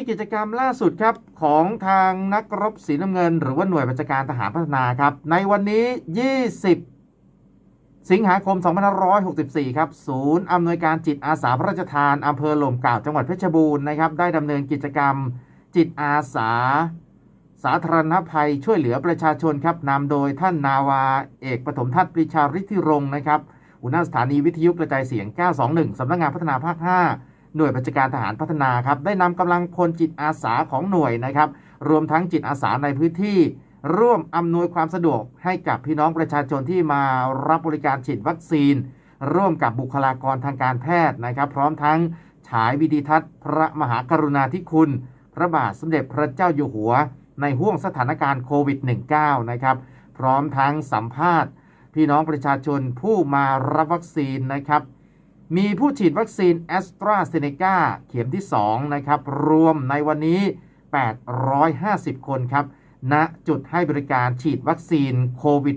มีกิจกรรมล่าสุดครับของทางนักรบสีน้ำเงิน หรือว่าหน่วยบัญชาการทหารพัฒนาครับ ในวันนี้ 20 สิงหาคม 2564 ครับ ศูนย์อำนวยการจิตอาสาพระราชทานอำเภอหล่มเก่าวจังหวัดเพชรบูรณ์นะครับได้ดำเนินกิจกรรมจิตอาสา สาธารณภัยช่วยเหลือประชาชนครับนำโดยท่านนาวาเอกปฐมทัศน์ปรีชาฤทธิรงค์นะครับหัวหน้าสถานีวิทยุกระจายเสียง 921สำนักงานพัฒนาภาค 5 หน่วยบัญชาการทหารพัฒนาครับได้นำกำลังพลจิตอาสาของหน่วยนะครับ รวมทั้งจิตอาสาในพื้นที่ ร่วมอำนวยความสะดวกให้กับพี่น้องประชาชนที่มารับบริการฉีดวัคซีน ร่วมกับบุคลากรทางการแพทย์นะครับ พร้อมทั้งฉายวิดีทัศน์ พระมหากรุณาธิคุณ พระบาทสมเด็จพระเจ้าอยู่หัว ในห่วงสถานการณ์โควิด -19 นะครับ พร้อมทั้งสัมภาษณ์ พี่น้องประชาชนผู้มารับวัคซีนนะครับ มีผู้ฉีดวัคซีนแอสตราเซเนกาเข็มที่ 2 นะครับ รวมในวันนี้ 850 คนครับณจุดให้บริการฉีดวัคซีนโควิด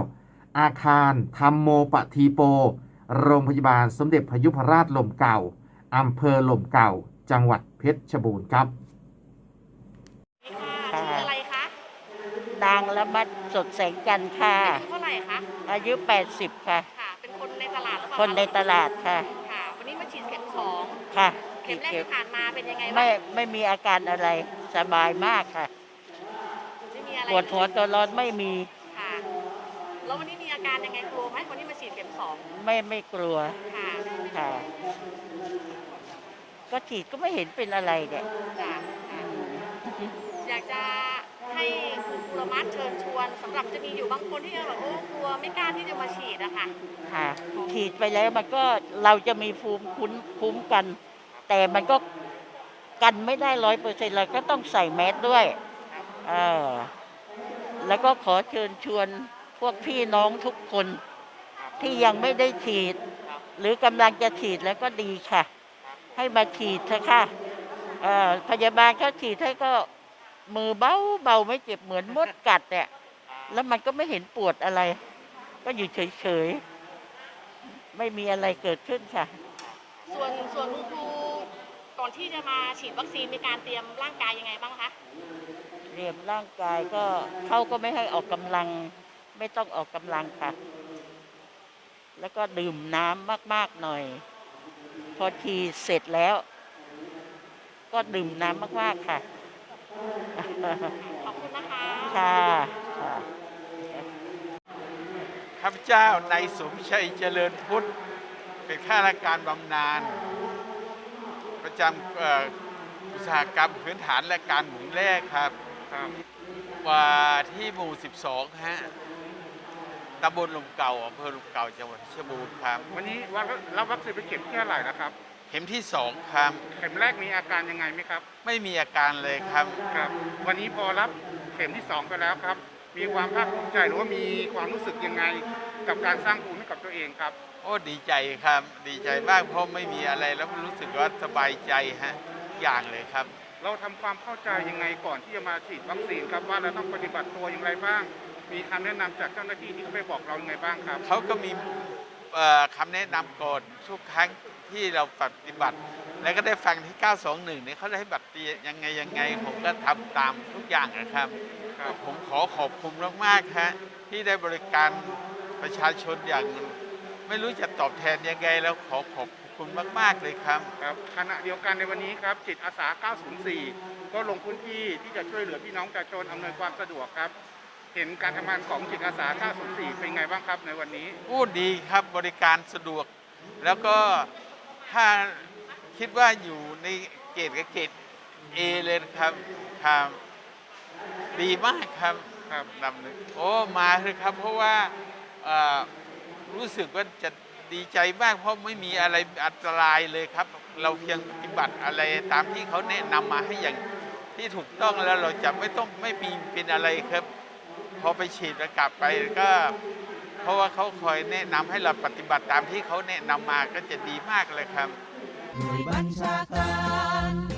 -19 อาคารธรรมโมปะทีโป โรงพยาบาลสมเด็จพยุพราชลมเก่า อำเภอลมเก่า จังหวัดเพชรบูรณ์ครับค่ะชื่ออะไรคะ นางละมัดสดแสงจันทร์ค่ะอายุเท่าไหร่คะ อายุ 80 ค่ะ ตลาดหรือเปล่าคนในตลาดค่ะ ค่ะ วันนี้มาฉีดเข็มสองค่ะเข็มแรกที่ผ่านมาเป็นยังไงบ้าไม่งไม่มีอาการอะไรสบายมากค่ะ ไม่มีอะไรปวดหัวตัวร้อนไม่มีค่ะแล้ววันนี้มีอาการยังไงกลัวไหมวันนี้มาฉีดเข็มสองไม่ไม่กลัวค่ะค่ะ ก็ฉีดก็ไม่เห็นเป็นอะไรเนี่ย จ้ะค่ะอยากจะให้คุณครูละมัดเชิญ ชวนสำหรับจะมีอยู่บางคนที่แบบโอ้กลัวไม่กล้าที่จะมาฉีดอะค่ะค่ะฉีดไปแล้วมันก็เราจะมีภูมิคุ้นคุ้มกัน แต่มันก็กันไม่ได้ร้อยเปอร์เซ็นต์เราก็ต้องใส่แมสด้วยเออแล้วก็ขอเชิญชวนพวกพี่น้องทุกคนที่ยังไม่ได้ฉีด หรือกำลังจะฉีดแล้วก็ดีค่ะ ให้มาฉีดเถอะค่ะเอ่อพยาบาลเขาฉีดให้ก็มือเบาเบาไม่เจ็บเหมือนมดกัดเนี่ย แล้วมันก็ไม่เห็นปวดอะไร ก็อยู่เฉยๆ ไม่มีอะไรเกิดขึ้นค่ะ ส่วนส่วนคุณครูก่อนที่จะมาฉีดวัคซีนมีการเตรียมร่างกายยังไงบ้างคะ เตรียมร่างกายก็เขาก็ไม่ให้ออกกำลัง ไม่ต้องออกกำลังค่ะ แล้วก็ดื่มน้ำมากๆหน่อย พอทีเสร็จแล้ว ก็ดื่มน้ำมากๆค่ะ ขอบคุณนะคะ ค่ะค่ะ ข้าพเจ้านายสมชัยเจริญพุทธ เป็นข้าราชการบำนาญประจำเอ่ออุตสาหกรรมพื้นฐานและการหมุนแร่ครับว่าที่หมู่ 12 ฮะตำบลหลุมเก่าอำเภอหลุมเก่าจังหวัดเพชรบูรณ์ครับ วันนี้ว่ารับวัคซีนไปเข็มที่เท่าไหร่นะครับ เข็มที่2ครับ เข็มแรกมีอาการยังไงไหมครับ ไม่มีอาการเลยครับ ครับ วันนี้พอรับเข็มที่สองไปแล้วครับ มีความภาคภูมิใจหรือว่ามีความรู้สึกยังไง กับการสร้างภูมิให้กับตัวเองครับ โอ้ดีใจครับ ดีใจมากเพราะไม่มีอะไรแล้วรู้สึกว่าสบายใจฮะทุกอย่างเลยครับ เราทำความเข้าใจยังไงก่อนที่จะมาฉีดวัคซีนครับว่าเราต้องปฏิบัติตัวอย่างไรบ้าง มีคำแนะนำจากเจ้าหน้าที่ที่เขาไปบอกเรายังไงบ้างครับ เขาก็มีเอ่อคำแนะนำก่อนทุกครั้งที่เราปฏิบัติ แล้วก็ได้ฟังที่ 921เนี่ยเขาได้ให้บัตรเตียยังไงยังไง ผมก็ทำตามทุกอย่างนะครับ ครับผมขอขอบคุณมากๆฮะที่ได้บริการประชาชนอย่าง ไม่รู้จะตอบแทนยังไงแล้วขอขอบคุณมาก ๆ เลยครับ ครับขณะเดียวกันในวันนี้ครับ จิตอาสา 904 ก็ลงพื้นที่ที่จะช่วยเหลือพี่น้องประชาชนอำนวยความสะดวกครับ เห็นการทำงานของจิตอาสา 904 เป็นไงบ้างครับในวันนี้พูดดีครับบริการสะดวก แล้วก็ถ้าคิดว่าอยู่ในเกรดกับเกรดเอเลยนะครับครับ ดีมากครับครับนำหนึ่งโอ้มาเลยครับ เพราะว่าเอ่อรู้สึกว่าจะดีใจมากเพราะไม่มีอะไรอันตรายเลยครับ เราเพียงปฏิบัติอะไรตามที่เขาแนะนำมาให้อย่างที่ถูกต้องแล้วเราจะไม่ต้องไม่มีเป็นอะไรครับ พอไปฉีดแล้วกลับไปก็ เพราะว่าเขาคอยแนะนำให้เราปฏิบัติตามที่เขาแนะนำมาก็จะดีมากเลยครับหน่วยบัญชาการ